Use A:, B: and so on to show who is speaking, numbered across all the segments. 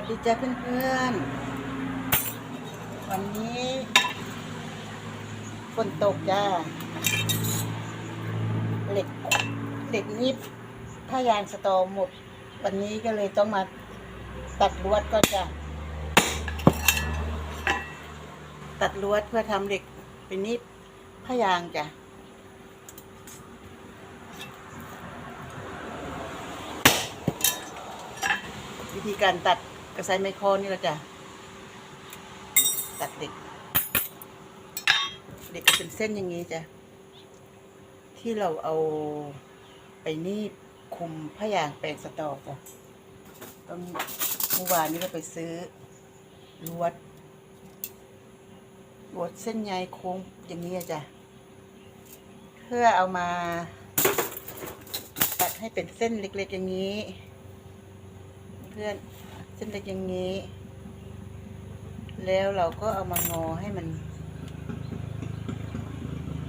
A: วัสดีจ้าเพื่อนๆ วันนี้ฝนตกจ้า เหล็กเหล็กนิบผ้ายางสตอหมด วันนี้ก็เลยต้องมาตัดลวดก็จะตัดลวดเพื่อทำเหล็กเป็นนิบผ้ายางจ้ะวิธีการตัด กระไซไมโครนี่เราจะตัดเหล็กเหล็กเป็นเส้นอย่างนี้จ้ะ ที่เราเอาไปนีบคุมผ้ายางแปลงสตอจ้ะต้องเมื่อวานนี้เราไปซื้อลวดลวดเส้นใยโค้งอย่างนี้จ้ะ เพื่อเอามาตัดให้เป็นเส้นเล็กๆอย่างนี้ เพื่อน เส้นเล็กอย่างนี้ แล้วเราก็เอามางอให้มัน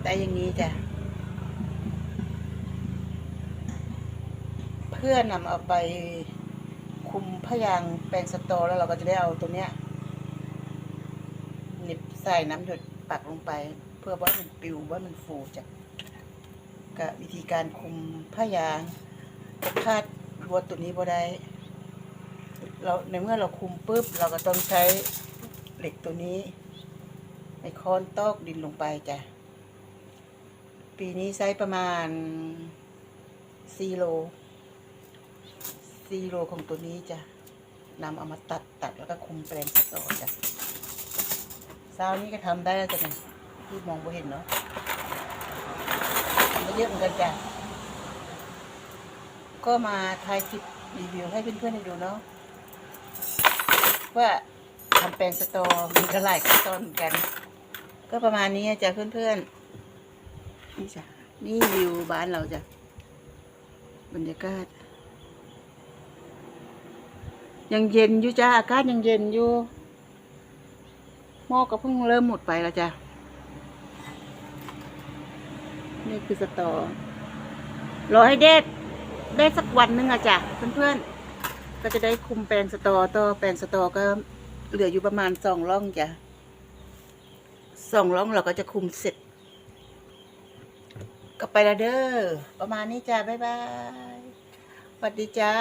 A: ได้อย่างนี้จ้ะ เพื่อนำเอาไปคุมพยางแปลงสตอแล้วเราก็จะได้เอาตัวเนี้ยหนิบใส่น้ำหยดปักลงไป เพื่อว่ามันปิวว่ามันฟูจ้ะกับวิธีการคุมพยางคาดรวตัวนี้บ่ได้ เราในเมื่อเราคุมปุ๊บเราก็ต้องใช้เหล็กตัวนี้ในค้อนตอกดินลงไปจ้ะ ปีนี้ใช้ประมาณ4โล4โลของตัวนี้จ้ะนำเอามาตัดตัดแล้วก็คุมแปลงสตอจ้ะเช้านี้ก็ทำได้แล้วจ้ะเนี่ยที่มองไม่เห็นเนาะไม่เยอะเหมือนกันจ้ะก็มาถ่ายคลิปรีวิวให้เพื่อนๆได้ดูเนาะ ว่าทำแปลงสตอมีกระหลขั้นตอนเหมือนกัน ก็ประมาณนี้จ้ะเพื่อนๆนี่จ้ะนี่วิวบ้านเราจ้ะบรรยากาศ ยังเย็นอยู่จ้าอากาศยังเย็นอยู่หม้อก็เพิ่งเริ่มหมดไปแล้วจ้ะนี่คือสตอรอให้เด็ดได้สักวันหนึงอะจ้ะเพื่อนๆ ก็จะได้คุมแปลงสตอต่อแปลงสตอก็เหลืออยู่ประมาณสองร่องจ้ะสองร่องเราก็จะคุมเสร็จก็ไปละเด้อประมาณนี้จ้ะบ๊ายบายสวัสดีจ้า